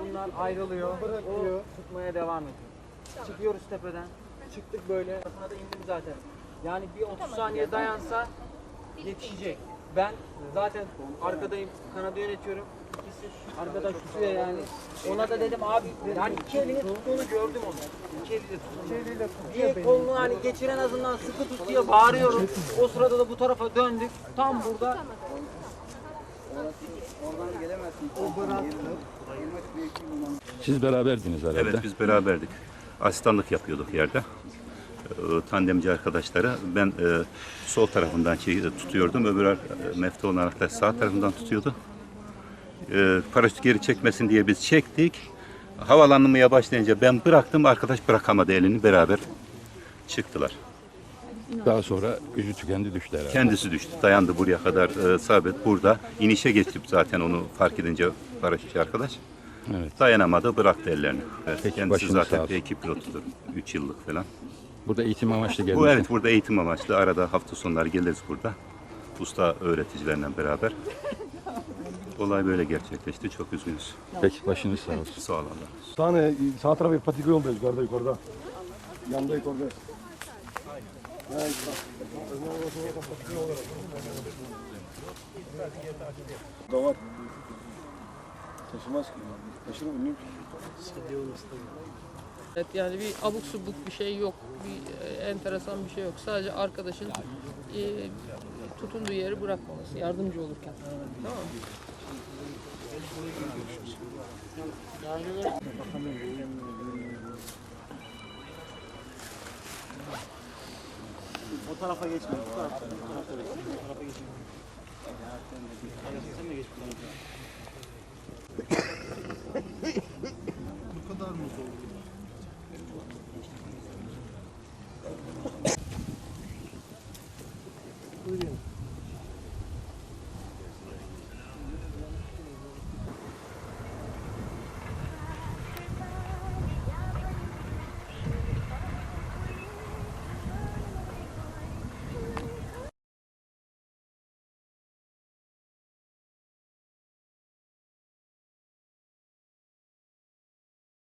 Bunlar ayrılıyor. Bırakıyor. O tutmaya devam ediyor. Çıkıyoruz tepeden. Çıktık böyle. Sana da indim zaten. Yani bir 30 saniye dayansa yetişecek. Ben zaten arkadayım. Kanadı yönetiyorum. İkisi arkadaş tutuyor yani. Ona da dedim abi yani iki elini tuttuğunu gördüm onu. İki eliyle tuttuğunu. Bir kolunu hani geçir en azından sıkı tut diye bağırıyorum. O sırada da bu tarafa döndük. Tam burada Siz beraberdiniz herhalde. Evet biz beraberdik. Asistanlık yapıyorduk yerde. Ee, Tandemci arkadaşlara ben e, sol tarafından şey, tutuyordum. Öbür e, Mefta olan arkadaş sağ tarafından tutuyordu. E, paraşüt geri çekmesin diye biz çektik. Havalanmaya başlayınca ben bıraktım. Arkadaş bırakamadı elini beraber çıktılar. Daha sonra gücü tükendi düştü herhalde. Kendisi düştü. Dayandı buraya kadar e, sabit burada. İnişe geçip zaten onu fark edince paraşütçü arkadaş. Evet. Dayanamadı bıraktı ellerini. Evet, Peki, kendisi başınız sağ zaten olsun. P2 pilotudur. 3 yıllık falan. Burada eğitim amaçlı gelmiş. Bu evet burada eğitim amaçlı. Arada hafta sonları geliriz burada. Usta öğreticilerle beraber. Olay böyle gerçekleşti. Çok üzgünüz. Peki başınız sağ olsun. Sağ ol Allah. Tane sağ tarafı patika yolda yukarıda yukarıda. Yanda yukarıda. Da var. Taşımaz ki. Taşır mı bilmiyorum. Evet yani bir abuk subuk bir şey yok. Bir e, enteresan bir şey yok. Sadece arkadaşın e, tutunduğu yeri bırakmaması. Yardımcı olurken. Tamam mı? O tarafa geçme. Bu tarafta, bu tarafta geçme. Bu tarafa geçme. Sen de geç bu tarafa. Bu kadar mı zor? Buyurun.